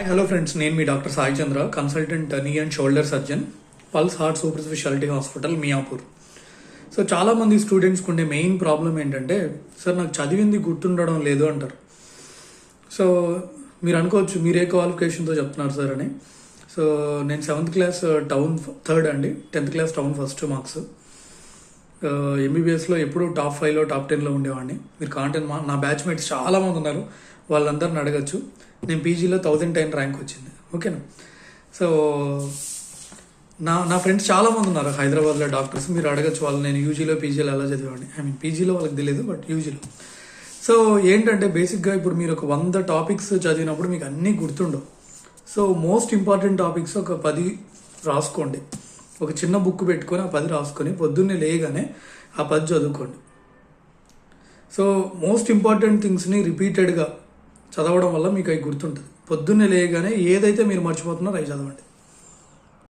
Hi hello friends నేను మీ doctor Sai Chandra consultant knee and shoulder surgeon pulse heart super speciality hospital Miyapur. So చాలామంది స్టూడెంట్స్కి ఉండే main problem ఏంటంటే sir నాకు చదివింది గుర్తుండడం లేదు అంటారు. సో మీరు అనుకోవచ్చు మీరే క్వాలిఫికేషన్తో చెప్తున్నారు సార్ అని. సో నేను సెవెంత్ క్లాస్ టౌన్ థర్డ్ అండి. Tenth class town first marks ఎంబీబీఎస్లో ఎప్పుడు టాప్ ఫైవ్లో టాప్ టెన్లో ఉండేవాడిని. మీరు కాంటెంట్ మా నా బ్యాచ్మేట్స్ చాలామంది ఉన్నారు. వాళ్ళందరిని అడగచ్చు. నేను పీజీలో థౌజండ్ టెన్ ర్యాంక్ వచ్చింది. ఓకేనా సో నా నా ఫ్రెండ్స్ చాలామంది ఉన్నారు. హైదరాబాద్లో డాక్టర్స్ మీరు అడగచ్చు వాళ్ళు నేను యూజీలో పీజీలో ఎలా చదివాడిని ఐ మీన్ పీజీలో వాళ్ళకి తెలియదు బట్ యూజీలో సో ఏంటంటే బేసిక్గా ఇప్పుడు మీరు ఒక వంద టాపిక్స్ చదివినప్పుడు మీకు అన్నీ గుర్తుండవు. సో మోస్ట్ ఇంపార్టెంట్ టాపిక్స్ ఒక పది రాసుకోండి. ఒక చిన్న బుక్ పెట్టుకొని ఆ పది రాసుకొని పొద్దున్నే లేయగానే ఆ పది చదువుకోండి. సో మోస్ట్ ఇంపార్టెంట్ థింగ్స్ని రిపీటెడ్గా చదవడం వల్ల మీకు అవి గుర్తుంటుంది. పొద్దున్నే లేయగానే ఏదైతే మీరు మర్చిపోతున్నారో అవి చదవండి.